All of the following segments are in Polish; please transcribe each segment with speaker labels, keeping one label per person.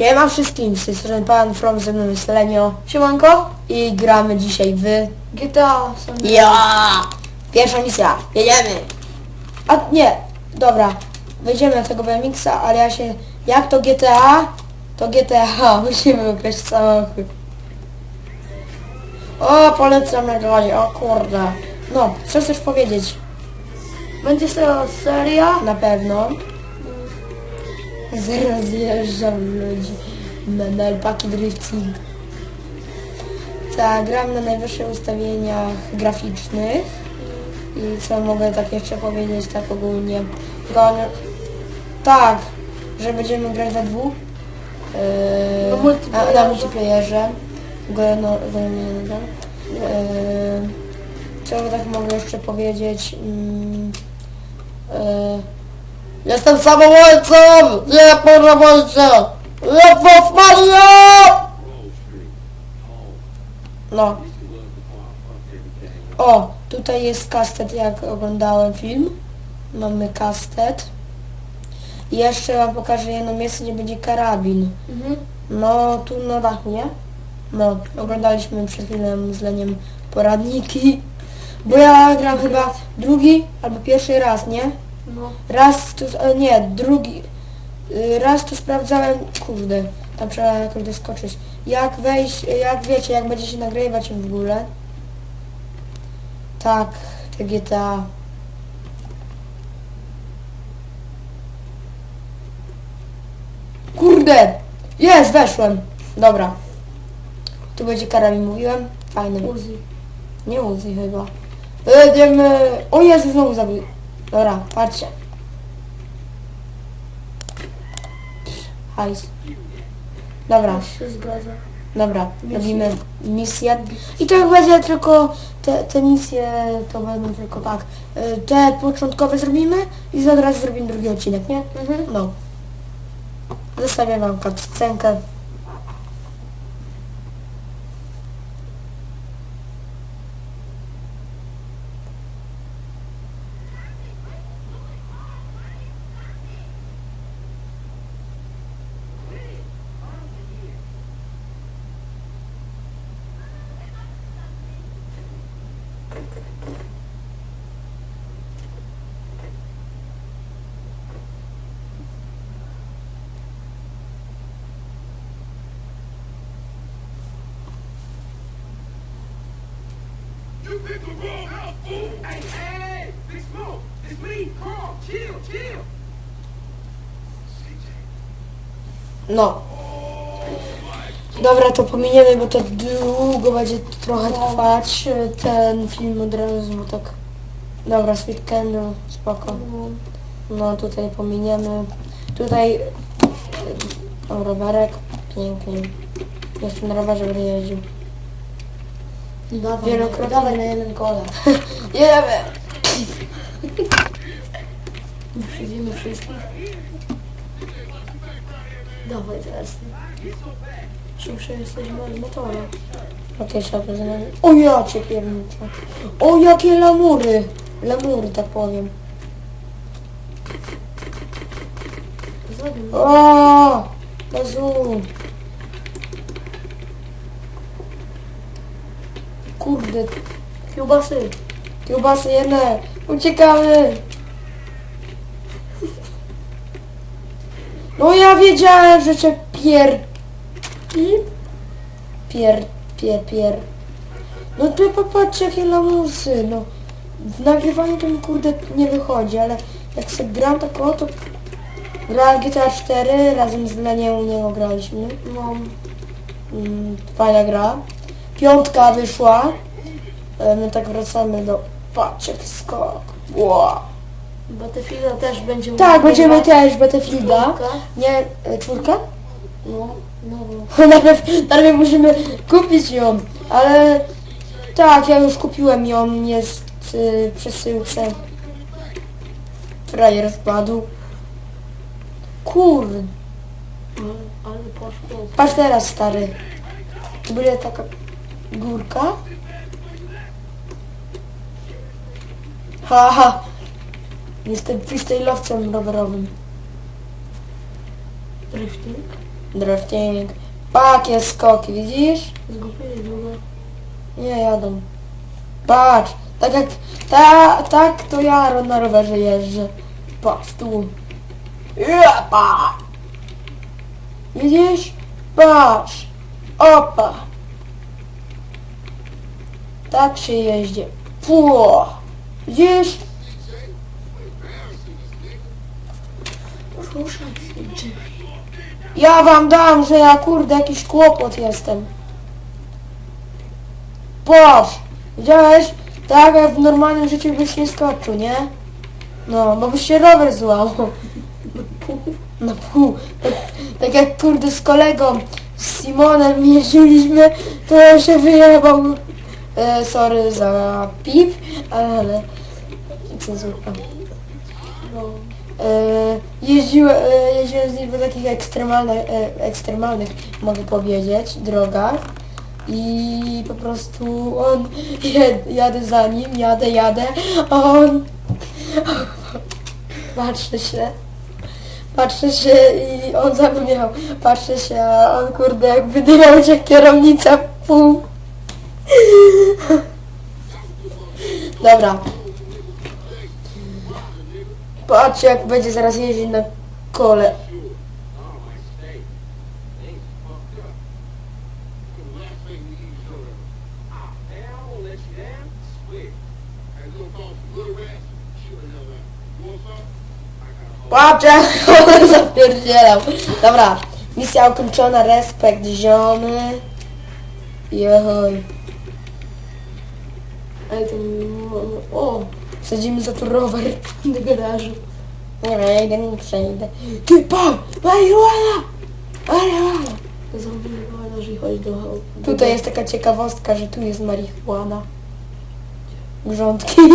Speaker 1: Siema wszystkim, z tej strony pan From, ze mną jest Lenio. Siemanko. I gramy dzisiaj w...
Speaker 2: GTA są
Speaker 1: Ja! Pierwsza misja, jedziemy! A nie, dobra, wejdziemy na tego BMX-a, ale ja się... Jak to GTA? To GTA, musimy ukraść samochód. O, polecam na dronie, o kurde. No, co chcesz powiedzieć?
Speaker 2: Będzie to seria.
Speaker 1: Na pewno. Zaraz zjeżdżam ludzi na, na alpaki drifting. Tak, gram na najwyższych ustawieniach graficznych. I co mogę tak jeszcze powiedzieć tak ogólnie? Tylko tak, że będziemy grać we dwóch. Yy,
Speaker 2: Na multiplayerze.
Speaker 1: Na, na multiplayerze. Go, no, go, nie, nie, yy, co tak mogę jeszcze powiedzieć? Mm, yy, Jestem samobójcą! Nie porobójcie! Jezus Maria! No. O, tutaj jest kastet, jak oglądałem film. Mamy kastet. I jeszcze wam pokażę jedno miejsce, gdzie będzie karabin.
Speaker 2: Mhm.
Speaker 1: No, tu na dachu, nie? No, oglądaliśmy przed chwilą z Leniem poradniki. Bo ja gram chyba drugi albo pierwszy raz, nie?
Speaker 2: No.
Speaker 1: Raz tu, e, nie, drugi, y, raz tu sprawdzałem, kurde, tam trzeba jakoś doskoczyć. Jak wejść, jak wiecie, jak będzie się nagrywać w ogóle. Tak, te GTA. Kurde! Jest, weszłem. Dobra. Tu będzie karabin, mówiłem. Fajny.
Speaker 2: Uzi.
Speaker 1: Nie Uzi chyba. Jedziemy. O Jezu, znowu zabił. Dobra, patrzcie. Hajs. Dobra,
Speaker 2: Już się zgadza.
Speaker 1: dobra, robimy misję. I to będzie tylko, te, te misje to będą tylko tak. y, Te początkowe zrobimy i od razu zrobimy drugi odcinek, nie?
Speaker 2: Mhm.
Speaker 1: No. Zostawię wam scenkę.
Speaker 3: The wrong house, fool! Hey, hey, Big Smoke! It's me, Carl! Chill, chill!
Speaker 1: No. Dobra, to pominiemy, bo to długo będzie trochę trwać e, ten film od razu, bo tak... Dobra, Sweet Candle, spoko. No tutaj pominiemy. Tutaj e, o, rowerek, pięknie. Jeszcze na rowerze będę jeździł.
Speaker 2: Dawaj,
Speaker 1: Wielokrotnie.
Speaker 2: dawaj na jeden kola.
Speaker 1: Jemy!
Speaker 2: Przyjdziemy wszystkich. Dawaj teraz.
Speaker 1: Szybsze jesteśmy od motora. Okej, trzeba to zmienić. O ja cię pierniczę. O jakie lamury! Lamury, tak powiem.
Speaker 2: Zrobimy.
Speaker 1: O! Jezu! Kurde,
Speaker 2: Kiełbasy.
Speaker 1: kiełbasy jedne! Uciekamy! No ja wiedziałem, że cię pier... Pier... Pier... Pier... No to popatrzcie jakie lamusy, no. W nagrywaniu to mi kurde nie wychodzi, ale jak sobie gram tak o to... Grałem GTA 4, razem z Leniem u niego graliśmy.
Speaker 2: No.
Speaker 1: Mm, fajna gra. Piątka wyszła. E, My tak wracamy do... Patrz jaki skok. Wow.
Speaker 2: Battlefielda też będzie
Speaker 1: Tak, będziemy też Battlefielda.
Speaker 2: Czwórka.
Speaker 1: Nie, e, czwórka?
Speaker 2: No, no, no.
Speaker 1: najpierw, najpierw musimy kupić ją, ale tak, ja już kupiłem ją, jest y, przesyłce. Frajer spadł. Kur,
Speaker 2: ale poszło.
Speaker 1: patrz teraz stary. Tu będzie taka górka. Haha. Jestem freestyle'owcem rowerowym.
Speaker 2: Drifting.
Speaker 1: Drifting. Pakie skoki, widzisz?
Speaker 2: Zgubiłeś go.
Speaker 1: Nie jadą. Patrz, tak jak ta, tak to ja na rowerze jeżdżę. Patrz tu. Jepa! Widzisz? Patrz. Opa. Tak się jeździ. Pło. Widzisz?
Speaker 2: Ruszaj.
Speaker 1: Ja wam dam, że ja kurde jakiś kłopot jestem. Patrz, widziałeś? Tak jak w normalnym życiu byś nie skoczył, nie? No, bo byś się rower złamał. Na pół. Tak, tak jak kurde z kolegą, z Simonem jeździliśmy, to ja się wyjebał. E, sorry za pip, ale cenzurka.
Speaker 2: No.
Speaker 1: E, jeździłem, e, jeździłem z nim po takich ekstremalnych, e, ekstremalnych, mogę powiedzieć, drogach i po prostu on, jed, jadę za nim, jadę, jadę, a on, patrzę się, patrzę się i on za mną jechał, patrzę się, a on kurde jakby dymał się kierownica w pół. Dobra. Patrz jak będzie zaraz jeździć na kole. Patrz jak on zapierdzielał. Dobra, misja ukończona, respekt ziomy. Jehoj.
Speaker 2: Ej, to... O,
Speaker 1: Wsadzimy za tu rower.
Speaker 2: do garażu.
Speaker 1: Nie wiem, ja idę, nie przejdę. Ty pan! Marihuana! Marihuana!
Speaker 2: Zrobimy garaż i chodź do...
Speaker 1: Tutaj jest taka ciekawostka, że tu jest marihuana. Grządki.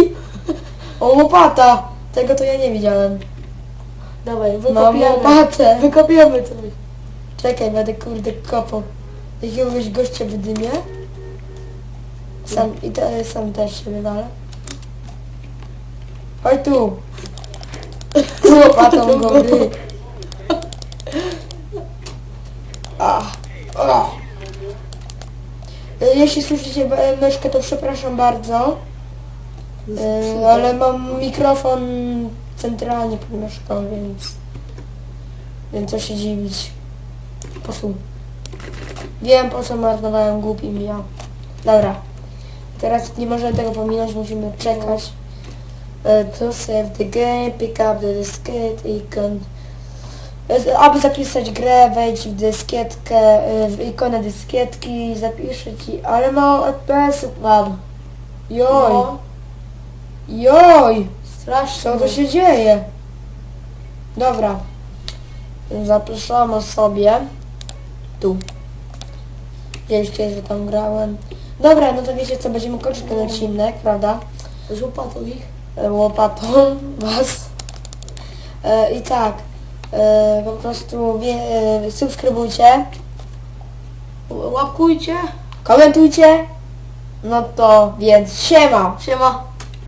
Speaker 1: O, łopata! Tego to ja nie widziałem.
Speaker 2: Dawaj,
Speaker 1: Mam
Speaker 2: wykopiemy.
Speaker 1: łopatę.
Speaker 2: Wykopiemy coś.
Speaker 1: Czekaj, będę kurde kopał. Jakiegoś gościa wydymię. Sam, i to, sam też się wywalę. Chodź tu. Łopatą go wy. Ach, ach. Jeśli słyszycie e, myszkę, to przepraszam bardzo. E, ale mam mikrofon centralnie pod myszką, więc... Więc co się dziwić. Po prostu. Wiem po co marnowałem głupim ja. Dobra. Teraz nie możemy tego pominąć, musimy czekać. E, To save the game, pick up the diskette icon. E, Aby zapisać grę, wejdź w dyskietkę, e, w ikonę dyskietki, zapiszę ci, ale mało FPS-ów mam. Joj,
Speaker 2: No,
Speaker 1: joj,
Speaker 2: strasznie.
Speaker 1: co to się dzieje? Dobra. Zapraszamy sobie. Tu. Widzieliście, że tam grałem. Dobra, no to wiecie co, będziemy kończyć ten odcinek, prawda?
Speaker 2: Z łopatą ich.
Speaker 1: E, Łopatą was. E, I tak, e, po prostu wie, e, subskrybujcie,
Speaker 2: Łapkujcie.
Speaker 1: komentujcie. No to więc siema!
Speaker 2: Siema.